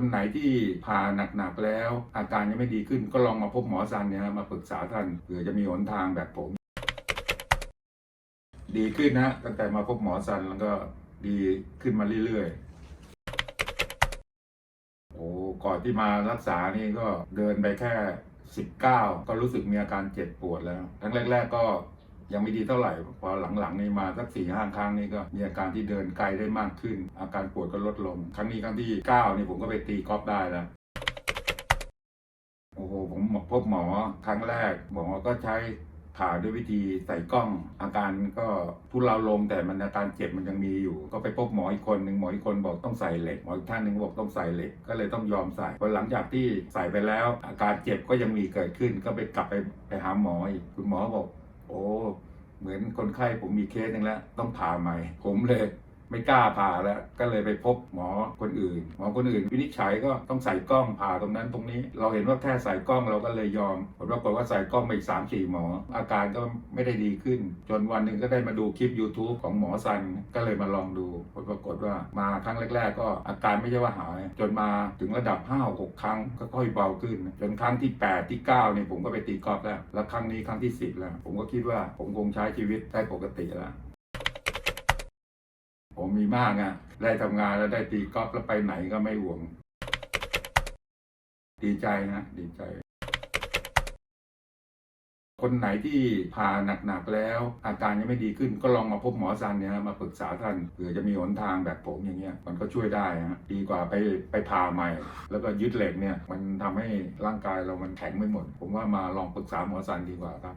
คนไหนที่ผ่าหนักๆแล้ว อาการยังไม่ดีขึ้นก็ลองมาพบหมอซันเนี่ยมาปรึกษาท่านเผื่อจะมีหนทางแบบผม ดีขึ้นนะตั้งแต่มาพบหมอซันแล้วก็ดีขึ้นมาเรื่อยๆ โอ้ก่อนที่มารักษานี่ก็เดินไปแค่ 19 ก็รู้สึกมีอาการเจ็บปวดแล้วครั้งแรก ๆ ก็ ยังไม่ดีเท่าไหร่พอหลังๆนี่มาสักสี่ห้าครั้งนี่ก็มีอาการที่เดินไกลได้มากขึ้น อาการปวดก็ลดลง ครั้งนี้ครั้งที่9นี่ผมก็ไปตีกอล์ฟได้แล้วโอ้โหผมพบหมอครั้งแรกหมอก็ใช้ผ่าด้วยวิธีใส่กล้อง อาการก็ทุเลาลงแต่มันอาการเจ็บมันยังมีอยู่ ก็ไปพบหมออีกคนหนึ่งหมออีกคนบอกต้องใส่เหล็กหมออีกท่านหนึ่งบอกต้องใส่เหล็กก็เลยต้องยอมใส่พอหลังจากที่ใส่ไปแล้ว อาการเจ็บก็ยังมีเกิดขึ้น ก็ไปกลับไปไปหาหมออีกคุณหมอบอก โอ้ เหมือนคนไข้ผมมีเคสหนึ่งแล้ว ต้องผ่าใหม่ ผมเลย ไม่กล้าผ่าแล้วก็เลยไปพบหมอคนอื่น หมอคนอื่น วินิจฉัยก็ต้องใส่กล้องผ่าตรงนั้นตรงนี้ เราเห็นว่าแค่ใส่กล้องเราก็เลยยอมผลปรากฏว่าใส่กล้องไปอีกสามสี่หมอ อาการก็ไม่ได้ดีขึ้น จนวันหนึ่งก็ได้มาดูคลิป YouTube ของหมอซันก็เลยมาลองดูผลปรากฏว่ามาครั้งแรก ๆ ก็อาการไม่ใช่ว่าหาย จนมาถึงระดับ5้าหกครั้งก็ค่อยเบาขึ้น จนครั้งที่ 8 ที่9เนี่ยผมก็ไปตีกอล์ฟแล้วแล้วครั้งนี้ครั้งที่ 10 แล้ว ผมก็คิดว่าผมคงใช้ชีวิตได้ปกติแล้ว ผมมีมากอะได้ทำงานแล้วได้ตีกอล์ฟแล้วไปไหนก็ไม่ห่วง ดีใจนะดีใจ คนไหนที่ผ่าหนักๆแล้ว อาการยังไม่ดีขึ้นก็ลองมาพบหมอซันเนี่ยมาปรึกษาท่านเผื่อจะมีหนทางแบบผมอย่างเงี้ยมันก็ช่วยได้ฮะดีกว่าไปไปผ่าใหม่ แล้วก็ยึดเหล็กเนี่ย มันทำให้ร่างกายเรามันแข็งไม่หมด ผมว่ามาลองปรึกษาหมอซันดีกว่าครับ